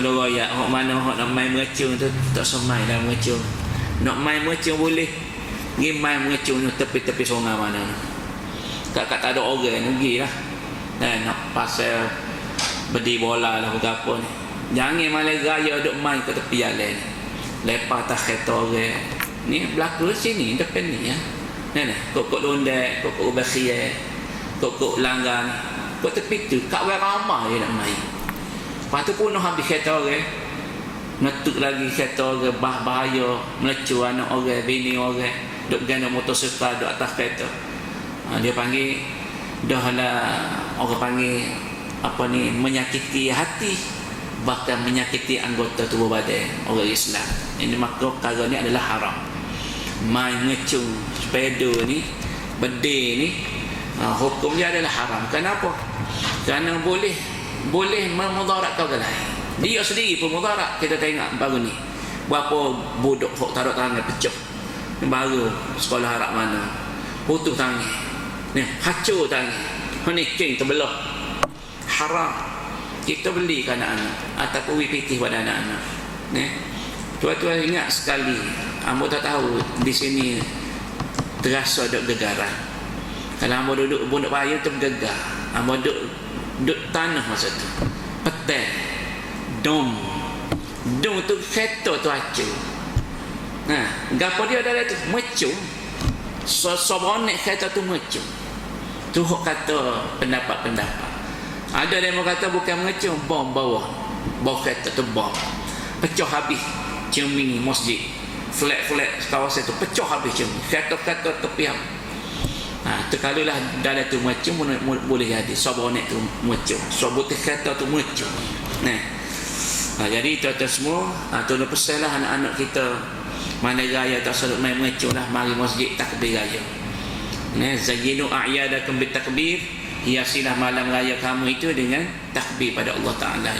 lo royak hok mana hok nak main mengecung tu tak semai dah mengecung nak main mengecung boleh. Pergi main mengecung tu tepi-tepi sungai mana kat kat tak ada orang pergi lah. Dan nak pasal bedi bola lah apa ni. Jangan malah gaya duk main ke tepi jalan lepas tak kereta orang ni berlaku sini depan ni ya. Ni ni. Kok-kok londek kok-kok ubakhiyah kok-kok langgan kok tepi tu kat orang ramah je nak main lepas tu pun nak habis kereta orang. Ngetuk lagi kereta orang bah bahaya. Melecu anak orang bini orang. Duk gana motosikal duk atas kereta. Ha, dia panggil dah lah orang panggil apa ni menyakiti hati. Bahkan menyakiti anggota tubuh badan orang Islam. Ini maka perkara ni adalah haram. Main ngecung sepeda ni bede ni ha, hukum dia adalah haram. Kenapa? Kerana boleh boleh memudaratkan orang lain? Dia sendiri pun mudarat. Kita tengok baru ni. Berapa budak hok taruh tangan pecah. Baru sekolah harap mana. Putus tangan. Ni hacur tangan. Ni king terbelah. Haram. Kita beli ke anak-anak. Ataupun WPT pada anak-anak. Ni. Tuan-tuan ingat sekali. Ambo tak tahu di sini terasa ada gegaran. Kalau Ambo duduk bunuh payung tu gegar Ambo duduk duduk tanah masa tu petai dom dom tu kereta tu acu nah gapo dia ada tu mecung so, so bonek kereta tu mecung tu kata pendapat-pendapat ada yang kata bukan mengecung bom bawah. Bawah kereta tu bom. Pecah habis cermin masjid. Flat-flat kawasan tu pecah habis cermin. Kereta-kereta tepi. Ha, terkalulah dalam tu mecung boleh jadi. Sobonek tu mecung. Sobotih kereta tu mecung. Nah. Ha, jadi tuan-tuan semua, ha, tuan pesan lah anak-anak kita mana gaya tak selalu main mengecung lah. Mari masjid takbir raya. Nah, zayyinu a'yadakum bitakbir. takbir hiasilah malam raya kamu itu dengan takbir pada Allah Ta'ala